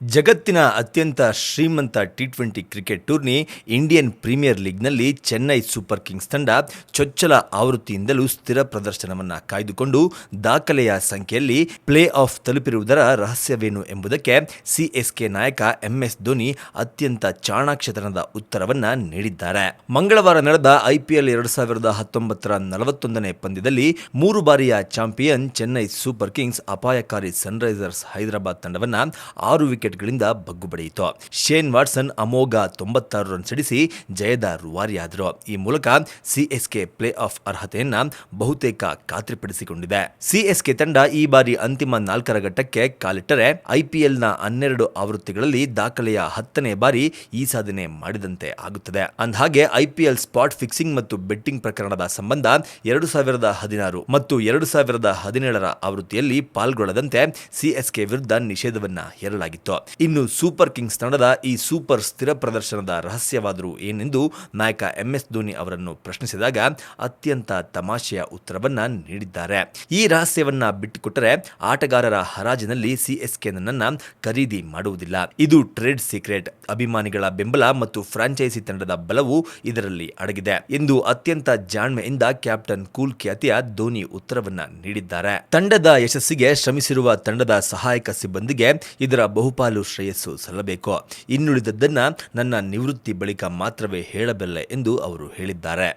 ಜಗತ್ತಿನ ಅತ್ಯಂತ ಶ್ರೀಮಂತ T twenty cricket tourney Indian premier ಲೀಗ್ನಲ್ಲಿ ಚೆನ್ನೈ ಸೂಪರ್ ಕಿಂಗ್ಸ್ ತಂಡ ಚೊಚ್ಚಲ ಆವೃತ್ತಿಯಿಂದಲೂ ಸ್ಥಿರ ಪ್ರದರ್ಶನವನ್ನು ಕಾಯ್ದುಕೊಂಡು ದಾಖಲೆಯ ಸಂಖ್ಯೆಯಲ್ಲಿ ಪ್ಲೇ ಆಫ್ ತಲುಪಿರುವುದರ ರಹಸ್ಯವೇನು ಎಂಬುದಕ್ಕೆ ಸಿಎಸ್ಕೆ ನಾಯಕ ಎಂಎಸ್ ಧೋನಿ ಅತ್ಯಂತ ಚಾಣಾಕ್ಷತನದ ಉತ್ತರವನ್ನು ನೀಡಿದ್ದಾರೆ. ಮಂಗಳವಾರ ನಡೆದ ಐಪಿಎಲ್ ಎರಡು ಸಾವಿರದ ಹತ್ತೊಂಬತ್ತರ ನಲವತ್ತೊಂದನೇ ಪಂದ್ಯದಲ್ಲಿ ಮೂರು ಬಾರಿಯ ಚಾಂಪಿಯನ್ ಚೆನ್ನೈ ಸೂಪರ್ ಕಿಂಗ್ಸ್ ಅಪಾಯಕಾರಿ ಸನ್ರೈಸರ್ಸ್ ಹೈದರಾಬಾದ್ ತಂಡವನ್ನು ಆರು ವಿಕೆಟ್ಗಳಿಂದ ಬಗ್ಗು ಶೇನ್ ವಾಟ್ಸನ್ ಅಮೋಘ ತೊಂಬತ್ತಾರು ರನ್ ಸಿಡಿಸಿ ಜಯದ ರೂವಾರಿಯಾದರು. ಈ ಮೂಲಕ ಸಿಎಸ್ಕೆ ಪ್ಲೇ ಆಫ್ ಅರ್ಹತೆಯನ್ನ ಬಹುತೇಕ ಖಾತ್ರಿಪಡಿಸಿಕೊಂಡಿದೆ. ಸಿಎಸ್ಕೆ ತಂಡ ಈ ಬಾರಿ ಅಂತಿಮ ನಾಲ್ಕರ ಘಟ್ಟಕ್ಕೆ ಕಾಲಿಟ್ಟರೆ ಐಪಿಎಲ್ನ ಹನ್ನೆರಡು ಆವೃತ್ತಿಗಳಲ್ಲಿ ದಾಖಲೆಯ ಹತ್ತನೇ ಬಾರಿ ಈ ಸಾಧನೆ ಮಾಡಿದಂತೆ ಆಗುತ್ತದೆ. ಅಂದಹಾಗೆ ಐಪಿಎಲ್ ಸ್ಪಾಟ್ ಫಿಕ್ಸಿಂಗ್ ಮತ್ತು ಬೆಟ್ಟಿಂಗ್ ಪ್ರಕರಣದ ಸಂಬಂಧ ಎರಡು ಸಾವಿರದ ಹದಿನಾರು ಮತ್ತು ಎರಡು ಸಾವಿರದ ಹದಿನೇಳರ ಆವೃತ್ತಿಯಲ್ಲಿ ಪಾಲ್ಗೊಳ್ಳದಂತೆ ಸಿಎಸ್ಕೆ ವಿರುದ್ಧ ನಿಷೇಧವನ್ನ ಹೇರಲಾಗಿತ್ತು. ಇನ್ನು ಸೂಪರ್ ಕಿಂಗ್ಸ್ ತಂಡದ ಈ ಸೂಪರ್ ಸ್ಥಿರ ಪ್ರದರ್ಶನದ ರಹಸ್ಯವಾದರೂ ಏನೆಂದು ನಾಯಕ ಎಂಎಸ್ ಧೋನಿ ಅವರನ್ನು ಪ್ರಶ್ನಿಸಿದಾಗ ಅತ್ಯಂತ ತಮಾಷೆಯ ಉತ್ತರವನ್ನ ನೀಡಿದ್ದಾರೆ. ಈ ರಹಸ್ಯವನ್ನ ಬಿಟ್ಟುಕೊಟ್ಟರೆ ಆಟಗಾರರ ಹರಾಜಿನಲ್ಲಿ ಸಿಎಸ್ಕೆ ನನ್ನನ್ನು ಖರೀದಿ ಮಾಡುವುದಿಲ್ಲ. ಇದು ಟ್ರೇಡ್ ಸೀಕ್ರೆಟ್. ಅಭಿಮಾನಿಗಳ ಬೆಂಬಲ ಮತ್ತು ಫ್ರಾಂಚೈಸಿ ತಂಡದ ಬಲವು ಇದರಲ್ಲಿ ಅಡಗಿದೆ ಎಂದು ಅತ್ಯಂತ ಜಾಣ್ಮೆಯಿಂದ ಕ್ಯಾಪ್ಟನ್ ಕೂಲ್ ಖ್ಯಾತಿಯ ಧೋನಿ ಉತ್ತರವನ್ನ ನೀಡಿದ್ದಾರೆ. ತಂಡದ ಯಶಸ್ಸಿಗೆ ಶ್ರಮಿಸಿರುವ ತಂಡದ ಸಹಾಯಕ ಸಿಬ್ಬಂದಿಗೆ ಇದರ ಬಹುಪಾಲು ಶ್ರೇಯಸ್ಸು ಸಲ್ಲಬೇಕು. ಇನ್ನುಳಿದದ್ದನ್ನ ನನ್ನ ನಿವೃತ್ತಿ ಬಳಿಕ ಮಾತ್ರವೇ ಹೇಳಬಲ್ಲೆ ಎಂದು ಅವರು ಹೇಳಿದ್ದಾರೆ.